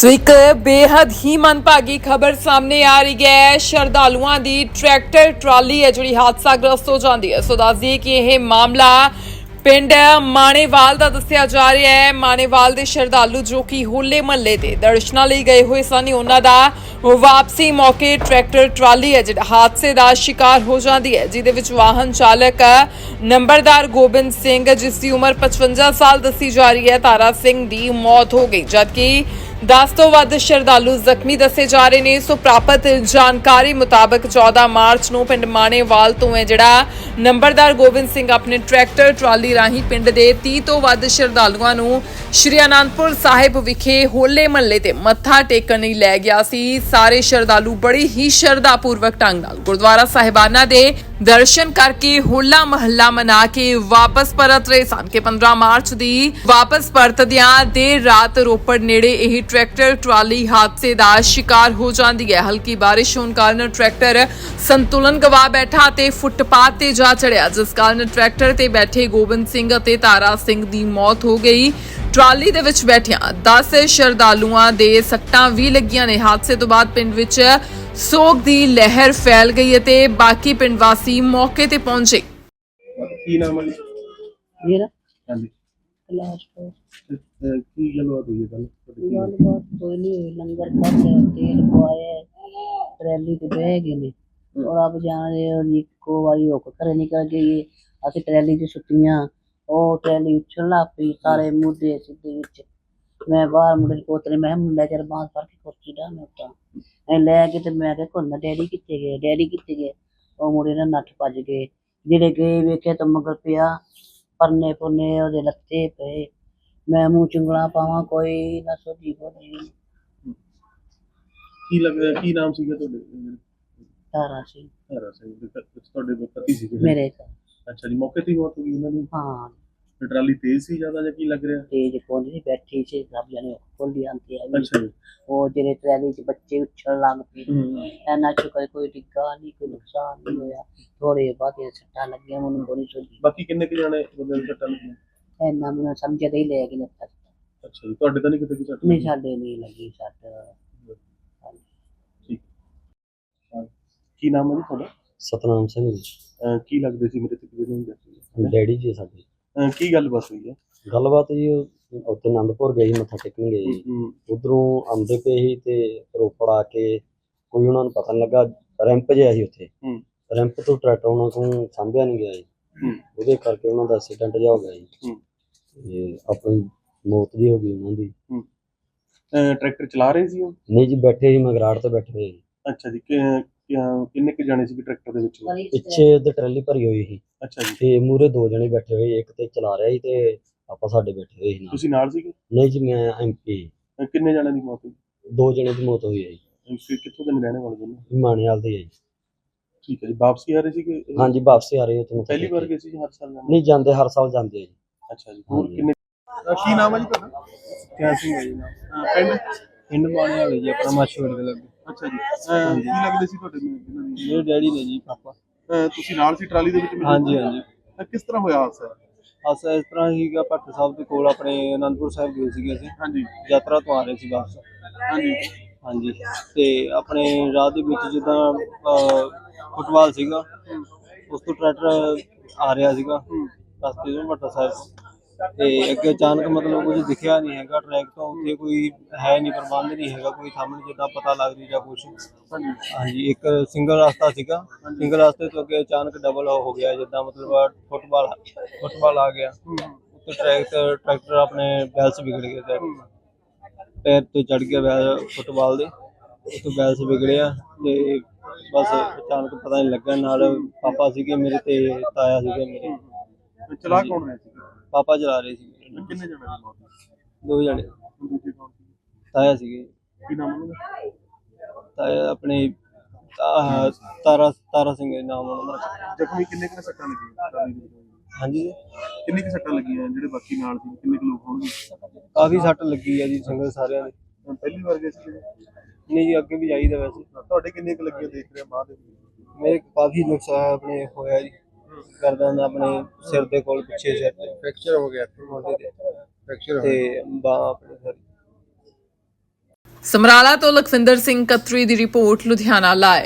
ਸੋ ਇੱਕ ਬੇहद ਹੀ ਮਨਭਾਗੀ ਖਬਰ ਸਾਹਮਣੇ ਆ ਰਹੀ ਹੈ। ਸ਼ਰਧਾਲੂਆਂ ਦੀ ਟਰੈਕਟਰ, ਟਰਾਲੀ ਹੈ ਜਿਹੜੀ ਹਾਦਸਾਗ੍ਰਸਤ ਹੋ ਜਾਂਦੀ ਹੈ। ਸੋ ਦੱਸ ਕਿ ਇਹ ਮਾਮਲਾ ਪਿੰਡ ਮਾਣੇਵਾਲ ਦਾ ਦੱਸਿਆ ਜਾ ਰਿਹਾ ਹੈ। ਮਾਣੇਵਾਲ ਦੇ ਸ਼ਰਧਾਲੂ ਜੋ ਕਿ ਹੋਲੇ ਮਹੱਲੇ ਦੇ ਦਰਸ਼ਨਾਂ ਲਈ ਗਏ ਹੋਏ ਸਨ ਉਹਨਾਂ ਦਾ ਵਾਪਸੀ ਮੌਕੇ ਟਰੈਕਟਰ, ਟਰਾਲੀ ਹੈ ਜਿਹੜਾ ਹਾਦਸੇ ਦਾ ਸ਼ਿਕਾਰ ਹੋ ਜਾਂਦੀ ਹੈ। ਜਿਹਦੇ ਵਿੱਚ ਵਾਹਨ ਚਾਲਕ ਨੰਬਰਦਾਰ ਗੋਬਿੰਦ ਸਿੰਘ, ਜਿਸ ਦੀ ਉਮਰ 55 ਸਾਲ ਦੱਸੀ ਜਾ ਰਹੀ ਹੈ, ਤਾਰਾ ਸਿੰਘ ਦੀ ਮੌਤ ਹੋ ਗਈ। ਜਦਕਿ 10 ਤੋਂ ਵੱਧ ਸ਼ਰਧਾਲੂ ਜ਼ਖਮੀ ਦੱਸੇ ਜਾ ਰਹੇ ਨੇ। ਸੋ ਪ੍ਰਾਪਤ ਜਾਣਕਾਰੀ ਮੁਤਾਬਕ 14 ਮਾਰਚ ਨੂੰ ਪਿੰਡ ਮਾਣੇਵਾਲ ਤੋਂ ਹੈ ਜਿਹੜਾ ਨੰਬਰਦਾਰ ਗੋਬਿੰਦ ਸਿੰਘ ਆਪਣੇ ਟਰੈਕਟਰ, ਟਰਾਲੀ ਰਾਹੀਂ ਪਿੰਡ ਦੇ 30 ਤੋਂ ਵੱਧ ਸ਼ਰਧਾਲੂਆਂ ਨੂੰ ਸ਼੍ਰੀ ਅਨੰਦਪੁਰ ਸਾਹਿਬ ਵਿਖੇ ਹੋਲੇ ਮਹੱਲੇ ਤੇ ਮੱਥਾ ਟੇਕਣ ਲਈ ਲੈ ਗਿਆ ਸੀ। ਸਾਰੇ ਸ਼ਰਧਾਲੂ ਬੜੀ ਹੀ ਸ਼ਰਧਾ ਪੂਰਵਕ ਢੰਗ ਨਾਲ ਗੁਰਦੁਆਰਾ ਸਾਹਿਬਾਨਾ ਦੇ ਦਰਸ਼ਨ ਕਰਕੇ ਹੋਲਾ ਮਹੱਲਾ ਮਨਾ ਕੇ ਵਾਪਸ ਪਰਤ ਰਹੇ ਸਨ ਕਿ 15 ਮਾਰਚ ਦੀ ਵਾਪਸ ਪਰਤਦਿਆਂ ਦੇਰ ਰਾਤ ਰੋਪੜ ਨੇੜੇ ਇਹ ਟਰੈਕਟਰ ਟਰਾਲੀ ਹਾਦਸੇ ਦਾ ਸ਼ਿਕਾਰ ਹੋ ਜਾਂਦੀ ਹੈ। ਹਲਕੀ ਬਾਰਿਸ਼ ਹੋਣ ਕਾਰਨ ਟਰੈਕਟਰ ਸੰਤੁਲਨ ਗਵਾ ਬੈਠਾ ਤੇ ਫੁੱਟਪਾਥ ਤੇ ਜਾ ਚੜਿਆ, ਜਿਸ ਕਾਰਨ ਟਰੈਕਟਰ ਤੇ ਬੈਠੇ ਗੋਬਿੰਦ ਸਿੰਘ ਅਤੇ ਤਾਰਾ ਸਿੰਘ ਦੀ ਮੌਤ ਹੋ ਗਈ। ਟਰਾਲੀ ਦੇ ਵਿੱਚ ਬੈਠਿਆਂ 10 ਸ਼ਰਧਾਲੂਆਂ ਦੇ ਸੱਟਾਂ ਵੀ ਲੱਗੀਆਂ ਨੇ। ਹਾਦਸੇ ਤੋਂ ਬਾਅਦ ਪਿੰਡ ਵਿੱਚ ਸੋਗ ਦੀ ਲਹਿਰ ਫੈਲ ਗਈ ਅਤੇ ਬਾਕੀ ਪਿੰਡ ਵਾਸੀ ਮੌਕੇ ਤੇ ਪਹੁੰਚੇ। ਕੀ ਨਾਮ ਹੈ ਜੀ? ਮੇਰਾ ਹਾਂਜੀ। ਕਲਾਸ ਤੋਂ ਤੇ, ਅਹ, ਕੀ ਗੱਲਬਾਤ ਹੋਈ ਹੈ ਕੱਲ ਗੱਲਬਾਤ ਕੋਈ ਨਹੀਂ ਹੋਈ। ਲੰਗਰ ਖਾਧਾ ਤੇਲ ਪਵਾਇਆ ਟਰੈਲੀ ਤੇ ਬਹਿ ਗਏ ਨੇ। ਔਰ ਆਪ ਜਾਣਦੇ ਹੋ ਇੱਕੋ ਵਾਰੀ ਹੋ ਕੇ ਘਰੇ ਨਿਕਲ ਗਈ ਅਸੀਂ ਟਰੈਲੀ 'ਚ ਸੁੱਤੀਆਂ ਉਹ ਟਰੈਲੀ ਉੱਛਣ ਲੱਗ ਪਈ ਸਾਰੇ ਮੁੱਦੇ ਸਿੱਧੇ ਵਿੱਚ। ਮੈਂ ਬਾਹਰ ਮੁੰਡੇ ਕੋਤਰੇ ਮੈਂ ਕਿਹਾ ਮੁੰਡਾ ਚਿਰ ਬਾਂਸ ਫੜ ਕੇ ਕੁਰਸੀ ਡਾ ਮੈਂ ਐ ਲੈ ਕੇ ਤੇ ਮੈਂ ਕਿਹਾ ਕੋਨਾ ਡੈਡੀ ਕਿੱਥੇ ਗਏ? ਡੈਡੀ ਕਿੱਥੇ ਗਏ? ਉਹ ਮੁੰਡੇ ਨਾਲ ਨੱਠ ਭੱਜ ਗਏ। ਜਿਹੜੇ ਗਏ ਵੇਖਿਆ ਤਾਂ ਮਗਰ ਪਿਆ ਪਰਨੇ ਪੁਰਨੇ ਉਹਦੇ ਲੱਤੇ ਪਏ। ਮੈਂ ਮੂੰਹ ਚੁੰਗਲਾ ਪਾਵਾਂ ਕੋਈ ਨਾ ਸੋਝੀ ਬੋਝੀ ਕੀ ਲੱਗਦਾ ਕੀ ਨਾਮ ਸੀਗਾ ਤੁਹਾਡੇ? ਤਾਰਾ ਸਿੰਘ। ਦੇ ਵਿੱਚ ਤੁਹਾਡੇ ਪਤੀ ਸੀਗੇ? ਮੇਰੇ ਘਰ। ਅੱਛਾ ਜੀ ਮੌਕੇ ਤੇ ਹੀ ਮੌਤ ਹੋ ਗਈ ਉਹਨਾਂ ਦੀ? ਹਾਂ। ਤੇ ਟਰਾਲੀ ਤੇਜ਼ ਸੀ ਜ਼ਿਆਦਾ ਜਾਂ ਕੀ ਲੱਗ ਰਿਹਾ? ਤੇਜ ਕੋਲੀ ਸੀ ਬੈਠੀ ਸੀ ਸਭ ਜਣੇ ਕੋਲੀ ਆਂਦੀ ਹੈ ਅੱਛਾ ਜੀ। ਉਹ ਜਿਹੜੇ ਟਰੈਲੀ 'ਚ ਬੱਚੇ ਉੱਛਣ ਲੱਗ ਪਏ। ਹੂੰ। ਐਨਾ ਸ਼ੁਕਰ ਕੋਈ ਡਿੱਗਾ ਨਹੀਂ ਕੋਈ ਨੁਕਸਾਨ ਨਹੀਂ ਹੋਇਆ। ਥੋੜੇ ਬਾਤੇ ਸੱਟਾਂ ਲੱਗੀਆਂ ਮੈਨੂੰ ਕੋਈ ਸੋਝੀ ਬਾਕੀ ਕਿੰਨੇ ਕੁ ਜਾਣੇ ਬੰਦੇ ਨੂੰ ਸੱਟਾਂ ਲੱਗੀਆਂ? ਐਨਾ ਮੈਨੂੰ ਸਮਝ ਦੇ ਹੀ ਲੈ ਗਈ ਨੱਥਾ ਅੱਛਾ ਜੀ ਤੁਹਾਡੇ ਤਾਂ ਨਹੀਂ ਕਿਤੇ ਕੋਈ ਸੱਟ ਨਹੀਂ ਲੱਗੀ? ਸਾਡੇ ਨਹੀਂ ਲੱਗੀ ਸੱਟ। ਹਾਂਜੀ। ਠੀਕ। ਕੀ ਨਾਮ ਹੈ ਜੀ ਤੁਹਾਡਾ? ਸਤਨਾਮ ਸਿੰਘ ਜੀ। ਅਹ, ਕੀ ਲੱਗਦੇ ਸੀ ਮੇਰੇ ਤੇ ਕਿਹਦੇ ਨੂੰ ਦੱਸੋ ਡੈਡੀ ਜੀ ਸਾਡੇ। ਕੀ ਗੱਲ ਬਸ ਹੋਈ ਹੈ? ਗੱਲਬਾਤ ਜੀ ਉਹ ਉੱਥੇ ਆਨੰਦਪੁਰ ਗਏ ਸੀ ਮੱਥਾ ਟੇਕਣ ਗਏ ਉਧਰੋਂ ਆਉਂਦੇ ਪਏ ਸੀ ਤੇ ਰੋਪੜ ਆ ਕੇ ਕੋਈ ਉਹਨਾਂ ਨੂੰ ਪਤਾ ਨਹੀਂ ਲੱਗਾ ਰੈਂਪ ਜਿਹਾ ਸੀ ਉੱਥੇ। ਰੈਂਪ ਤੋਂ ਟਰੈਕਟਰ ਉਹਨਾਂ ਕੋਲ ਸਾਂਭਿਆ ਨਹੀਂ ਗਿਆ ਜੀ ਉਹਦੇ ਕਰਕੇ ਉਹਨਾਂ ਦਾ ਐਕਸੀਡੈਂਟ ਜਿਹਾ ਹੋ ਗਿਆ ਜੀ ਹੂੰ। ਤੇ ਆਪਣੀ ਮੌਤ ਜੀ ਹੋ ਗਈ ਉਹਨਾਂ ਦੀ। ਅਹ, ਟਰੈਕਟਰ ਚਲਾ ਰਹੇ ਸੀ ਉਹ? ਨਹੀਂ ਜੀ ਬੈਠੇ ਸੀ ਮਗਰਾੜ ਤੇ ਬੈਠੇ ਹੋਏ ਸੀ। ਅੱਛਾ ਜੀ ਕਿ- ਕਿੰਨੇ ਕੁ ਜਾਣੇ ਸੀ ਟਰੈਕਟਰ ਦੇ ਵਿੱਚ? ਪਿੱਛੇ ਉਹਦੇ ਟਰਾਲੀ ਭਰੀ ਹੋਈ ਸੀ। ਅੱਛਾ ਜੀ। ਤੇ ਮੂਰੇ ਦੋ ਜਣੇ ਬੈਠੇ ਹੋਏ ਇੱਕ ਤੇ ਚਲਾ ਰਿਹਾ ਸੀ ਤੇ ਆਪਾਂ ਸਾਡੇ ਬੈਠੇ ਹੋਏ ਸੀ ਨਾਲ। ਤੁਸੀਂ ਨਾਲ ਸੀਗੇ? ਨਹੀਂ ਜੀ ਮੈਂ ਐਮਪੀ ਕਿੰਨੇ ਜਾਣਿਆਂ ਦੀ ਮੌਤ ਹੋਈ? ਦੋ ਜਣੇ ਦੀ ਮੌਤ ਹੋਈ ਹੈ ਜੀ। ਕਿ- ਕਿੱਥੋਂ ਦੇ ਨੇ ਰਹਿਣੇ ਵਾਲੇ ਦੋਨੋਂ? ਮਾਣੇਵਾਲ ਦੇ ਹੈ ਜੀ। ਠੀਕ ਹੈ ਜੀ ਵਾਪਸੀ ਆ ਰਹੇ ਸੀਗੇ? ਅਹ, ਹਾਂਜੀ ਵਾਪਸ ਆ ਰਹੇ ਹੋ ਤੁਹਾਨੂੰ ਪਹਿਲੀ ਵਾਰ ਗਏ ਸੀ ਜੀ ਹਰ ਸਾਲ ਜਾਂਦੇ ਨਹੀਂ ਜਾਂਦੇ ਹਰ ਸਾਲ ਜਾਂਦੇ ਆ ਜੀ। ਅੱਛਾ ਜੀ ਹੋਰ। ਕਿੰਨੇ? ਕੀ ਨਾਮ ਹੈ ਜੀ ਤੁਹਾਡਾ? ਕਿਆ ਸਿੰਘ ਹੈ ਜੀ ਨਾਮ? ਪਿੰਡ? ਪਿੰਡ ਬਾਣੇ ਵਾਲੇ ਜੀ ਆਪਣਾ ਮਾਛੋੜ ਦੇ ਲੱਗੇ। ਅੱਛਾ ਜੀ। ਅਹ, ਕੀ ਲੱਗਦੇ ਸੀ ਤੁਹਾਡੇ ਨੂੰ ਜਿਹਨਾਂ ਦੀ? ਮੇਰੇ ਡੈਡੀ ਨੇ ਜੀ ਪਾਪਾ। ਅਹ, ਤੁਸੀਂ ਨਾਲ ਸੀ ਟਰਾਲੀ ਦੇ ਵਿੱਚ ਮੌਜੂਦ? ਹਾਂਜੀ ਹਾਂਜੀ। ਅਹ, ਕਿਸ ਤਰ੍ਹਾਂ ਹੋਇਆ ਹਾਦਸਾ? ਅਸਾਂ ਇਸ ਤਰ੍ਹਾਂ ਹੀਗਾ ਭੱਟ ਸਾਹਿਬ ਦੇ ਕੋਲ ਆਪਣੇ ਅਨੰਦਪੁਰ ਸਾਹਿਬ ਗਏ ਸੀਗੇ ਅਸੀਂ। ਹਾਂਜੀ। ਯਾਤਰਾ ਤੋਂ ਆ ਰਹੇ ਸੀ ਵਾਪਸ। ਹਾਂਜੀ। ਹਾਂਜੀ। ਤੇ ਆਪਣੇ ਰਾਹ ਦੇ ਵਿੱਚ ਜਿੱਦਾਂ ਅਹ, ਫੁੱਟਬਾਲ ਸੀਗਾ ਉਸ ਤੋਂ ਟਰੈਕਟਰ ਆ ਰਿਹਾ ਸੀਗਾ। ਰਸਤੇ ਤੋਂ ਭੱਟਾ ਸਾਹਿਬ। ਤੇ ਅੱਗੇ ਅਚਾਨਕ ਮਤਲਬ ਕੁਝ ਦਿਖਿਆ ਨਹੀਂ ਹੈਗਾ ਟਰੈਕ ਤੋਂ, ਉੱਥੇ ਕੋਈ ਹੈ ਨਹੀਂ, ਪ੍ਰਬੰਧ ਨਹੀਂ ਹੈਗਾ, ਕੋਈ ਸਾਹਮਣੇ ਜਿੱਦਾਂ ਪਤਾ ਲੱਗ ਰਹੀ ਜਾਂ ਕੁਝ ਹਾਂਜੀ, ਇੱਕ ਸਿੰਗਲ ਰਸਤਾ ਸੀਗਾ। ਸਿੰਗਲ ਰਸਤੇ ਤੋਂ ਅੱਗੇ ਅਚਾਨਕ ਡਬਲ ਹੋ ਗਿਆ, ਜਿੱਦਾਂ ਮਤਲਬ ਫੁੱਟਬਾਲ ਫੁੱਟਬਾਲ ਆ ਗਿਆ। ਉੱਤੇ ਟਰੈਕ ਟਰੈਕਟਰ ਆਪਣੇ ਬੈਲਸ ਵਿਗੜ ਗਏ ਟਰੈਕਟਰ ਪੈਰ ਤੋਂ ਚੜ ਗਿਆ ਬੈਲ ਫੁੱਟਬਾਲ ਦੇ। ਉਹ ਬੈਲਸ ਵਿਗੜਿਆ ਤੇ ਬਸ ਅਚਾਨਕ ਪਤਾ ਨਹੀਂ ਲੱਗਾ। ਨਾਲ ਪਾਪਾ ਸੀਗੇ ਮੇਰੇ ਤੇ ਤਾਇਆ ਸੀਗੇ ਮੇਰੇ। ਚਲਾ ਕੌਣ ਰਿਹਾ ਸੀ? ਪਾਪਾ ਚਲਾ ਰਹੇ ਸੀ। ਕਿੰਨੇ ਜਣੇ ਦੀ ਮੌਤ ਦੋ ਜਣੇ। ਦੂਜੇ ਕੌਣ ਸੀ? ਤਾਇਆ ਸੀਗੇ। ਕੀ ਨਾਮ ਉਹਨਾਂ ਦਾ? ਤਾਇਆ ਆਪਣੇ ਆਹ, ਤਾਰਾ ਤਾਰਾ ਸਿੰਘ ਦੇ ਨਾਮ ਉਹਨਾਂ ਦਾ। ਜ਼ਖਮੀ ਕਿੰਨੇ ਕੁ ਸੱਟਾਂ ਲੱਗੀਆਂ? ਟਰਾਲੀ ਦੇ ਵਿੱਚ? ਹਾਂਜੀ ਕਿੰਨੇ ਕੁ ਸੱਟਾਂ ਲੱਗੀਆਂ ਜਿਹੜੇ ਬਾਕੀ ਨਾਲ ਸੀ? ਕਿੰਨੇ ਕੁ ਲੋਕ ਹੋਣਗੇ? ਕਾਫੀ ਸੱਟ ਲੱਗੀ ਆ ਜੀ ਸੰਗਤ ਸਾਰਿਆਂ ਦੇ। ਅਹ, ਪਹਿਲੀ ਵਾਰ ਗਏ ਸੀ ਨਹੀਂ ਜੀ ਅੱਗੇ ਵੀ ਜਾਈਦਾ ਵੈਸੇ। ਤੁਹਾਡੇ ਕਿੰਨੇ ਕੁ ਲੱਗੀਆਂ ਦੇਖ ਰਿਹਾ ਬਾਅਦ ਦੇ ਵਿੱਚ? ਮੇਰੇ ਕਾਫੀ ਨੁਕਸਾਨ ਆਪਣੇ ਹੋਇਆ ਜੀ। ਗਰਦਨ ਆਪਣੇ ਸਿਰ ਦੇ ਕੋਲ ਪਿੱਛੇ ਸਿਰ ਤੇ। ਫ੍ਰੈਕਚਰ ਹੋ ਗਿਆ। ਮੋਢੇ ਤੇ ਫ੍ਰੈਕਚਰ ਤੇ ਬਾਹ ਆਪਣੇ ਸਾਰੀ ਸਮਰਾਲਾ ਤੋਂ ਲਖਵਿੰਦਰ ਸਿੰਘ ਕਤਰੀ ਦੀ ਰਿਪੋਰਟ ਲੁਧਿਆਣਾ ਲਾਈਵ।